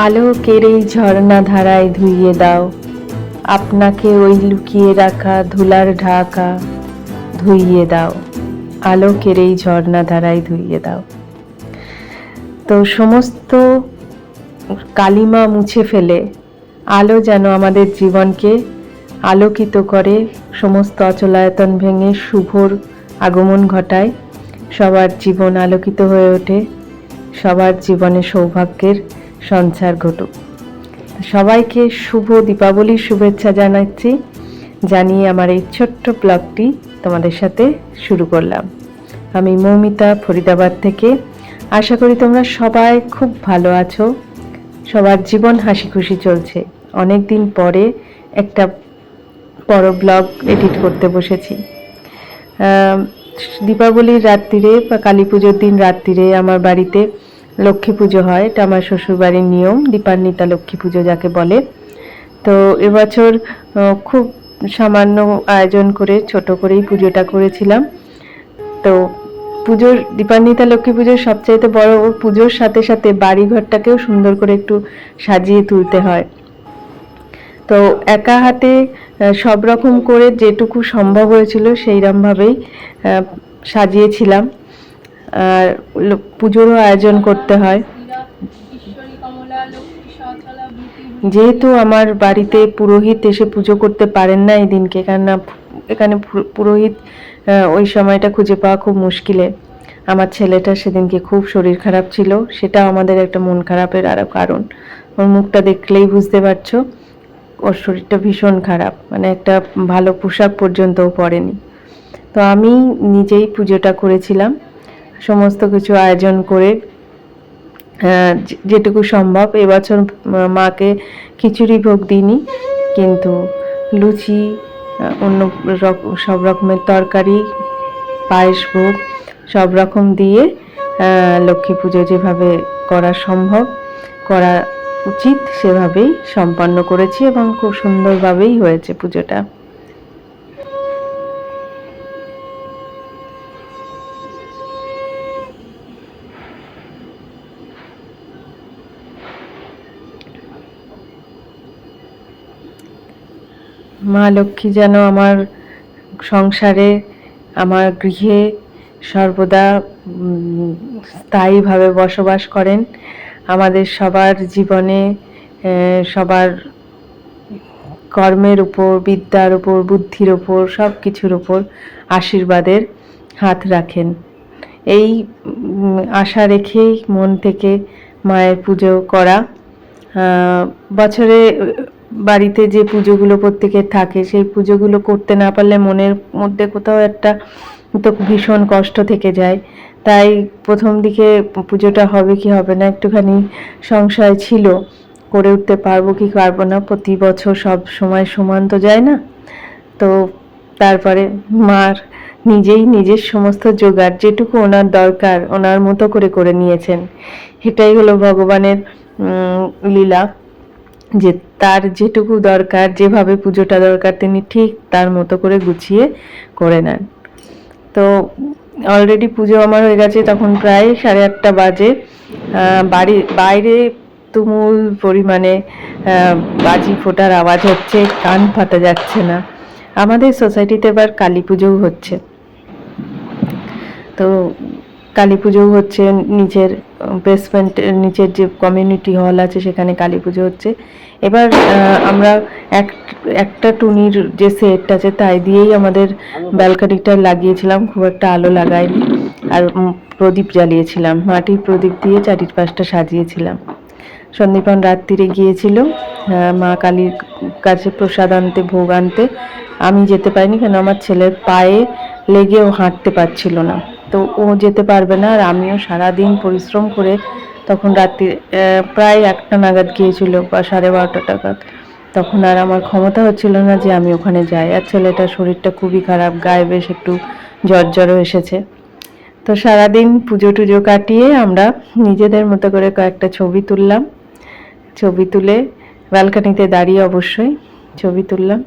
আলোকের এই ঝর্ণা ধারায় ধুইয়ে দাও। আপনাকে ওই লুকিয়ে রাখা ধুলার ঢাকা ধুইয়ে দাও। আলোকের এই ঝর্ণা ধারায় ধুইয়ে দাও। তো সমস্ত কালিমা মুছে ফেলে, আলো যেন আমাদের জীবনকে আলোকিত করে, সমস্ত অচলায়তন ভেঙে শুভর আগমন ঘটায়, সবার জীবন আলোকিত হয়ে ওঠে, সবার জীবনে সৌভাগ্যের সঞ্চার ঘটুক। সবাইকে শুভ দীপাবলির শুভেচ্ছা জানাচ্ছি। জানিয়ে আমার এই ছোট্ট ব্লগটি তোমাদের সাথে শুরু করলাম। আমি মৌমিতা ফরিদাবাদ থেকে। আশা করি তোমরা সবাই খুব ভালো আছো। সবার জীবন হাসি খুশি চলছে। অনেক দিন পরে একটা বড় ব্লগ এডিট করতে বসেছি। দীপাবলির রাত্রিরে বা কালী পুজোর দিন রাত্রিরে আমার বাড়িতে লক্ষ্মী পুজো হয়, এটা আমার শ্বশুরবাড়ির নিয়ম, দীপান্বিতা লক্ষ্মী পুজো যাকে বলে। তো এবছর খুব সামান্য আয়োজন করে, ছোট করেই পুজোটা করেছিলাম। তো পুজোর, দীপান্বিতা লক্ষ্মী পুজোর সবচাইতে বড় পুজোর সাথে সাথে বাড়িঘরটাকেও সুন্দর করে একটু সাজিয়ে তুলতে হয়। তো একা হাতে সব রকম করে যেটুকু সম্ভব হয়েছিল সেইরকমভাবেই সাজিয়েছিলাম। আর পুজোরও আয়োজন করতে হয়। যেহেতু আমার বাড়িতে পুরোহিত এসে পুজো করতে পারেন না এই দিনকে, কেননা এখানে পুরোহিত ওই সময়টা খুঁজে পাওয়া খুব মুশকিলে। আমার ছেলেটা সেদিনকে খুব শরীর খারাপ ছিল সেটা আমাদের একটা মন খারাপের আরও কারণ। ওর মুখটা দেখলেই বুঝতে পারছ, ওর শরীরটা ভীষণ খারাপ মানে একটা ভালো পোশাক পর্যন্তও পরেনি। তো আমি নিজেই পুজোটা করেছিলাম। সমস্ত কিছু আয়োজন করে যেটুকু সম্ভব। এবছর মাকে খিচুড়ি ভোগ দিইনি, কিন্তু লুচি অন্য সব রকমের তরকারি, পায়েস ভোগ, সব রকম দিয়ে লক্ষ্মী পুজো যেভাবে করা সম্ভব, করা উচিত, সেভাবেই সম্পন্ন করেছি এবং খুব সুন্দরভাবেই হয়েছে পুজোটা। মা লক্ষ্মী যেন আমার সংসারে, আমার গৃহে সর্বদা স্থায়ীভাবে বসবাস করেন। আমাদের সবার জীবনে সবার কর্মের উপর, বিদ্যার উপর, বুদ্ধির উপর সব কিছুর উপর আশীর্বাদের হাত রাখেন। এই আশা রেখেই মন থেকে মায়ের পুজো করা। বছরে বাড়িতে যে পুজোগুলো প্রত্যেকের থাকে, সেই পুজোগুলো করতে না পারলে মনের মধ্যে কোথাও একটা তো ভীষণ কষ্ট থেকে যায়। তাই প্রথম দিকে পুজোটা হবে কি হবে না একটুখানি সংশয় ছিল। করে উঠতে পারব কি পারব না, প্রতি বছর সব সময় সমান তো যায় না। তো তারপরে মার নিজেই নিজের সমস্ত জোগাড় যেটুকু ওনার দরকার, ওনার মতো করে করে নিয়েছেন। এটাই হলো ভগবানের লীলা। যে তার যেটুকু দরকার, যেভাবে পুজোটা দরকার, তিনি ঠিক তার মতো করে গুছিয়ে করে নেন। তো অলরেডি পুজো আমার হয়ে গেছে তখন প্রায় সাড়ে আটটা বাজে। বাড়ি, বাইরে তুমুল পরিমাণে বাজি ফোটার আওয়াজ হচ্ছে, কান ফাটা যাচ্ছে না। আমাদের সোসাইটিতে এবার কালী পুজোও হচ্ছে। তো কালী পুজো হচ্ছে নিচের বেসমেন্ট নিচের যে কমিউনিটি হল আছে সেখানে কালী পুজো হচ্ছে। এবার আমরা এক, একটা টুনির যে সেট আছে তাই দিয়েই আমাদের ব্যালকানিটা লাগিয়েছিলাম, খুব একটা আলো লাগাইনি আর প্রদীপ জ্বালিয়েছিলাম, মাটির প্রদীপ দিয়ে চারির পাশটা সাজিয়েছিলাম। সন্দীপন রাত্রিরে গিয়েছিল মা কালীর কাছে প্রসাদ আনতে, ভোগ আনতে। আমি যেতে পারিনি কেন? আমার ছেলের পায়ে লেগে ও হাঁটতে পারছিল না। তো ও যেতে পারবে না আর আমিও সারাদিন পরিশ্রম করে তখন রাত্রি প্রায় একটা নাগাদ গিয়েছিল, বা সাড়ে বারোটা নাগাদ। তখন আর আমার ক্ষমতা হচ্ছিল না যে আমি ওখানে যাই। আর ছেলেটার শরীরটা খুবই খারাপ, গায়ে বেশ একটু জ্বর জ্বরও এসেছে। তো সারাদিন পুজো টুজো কাটিয়ে আমরা নিজেদের মতো করে কয়েকটা ছবি তুললাম। ছবি তুলে ব্যালকানিতে দাঁড়িয়ে অবশ্যই ছবি তুললাম।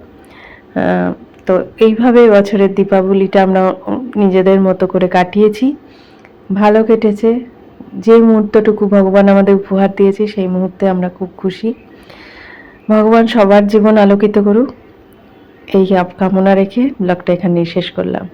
তো এইভাবে বছরের দীপাবলিটা আমরা নিজেদের মতো করে কাটিয়েছি। ভালো কেটেছে। যে মুহূর্তটুকু ভগবান আমাদের উপহার দিয়েছে, সেই মুহূর্তে আমরা খুব খুশি। ভগবান সবার জীবন আলোকিত করুক। এই কামনা রেখে ব্লগটা এখানেই শেষ করলাম।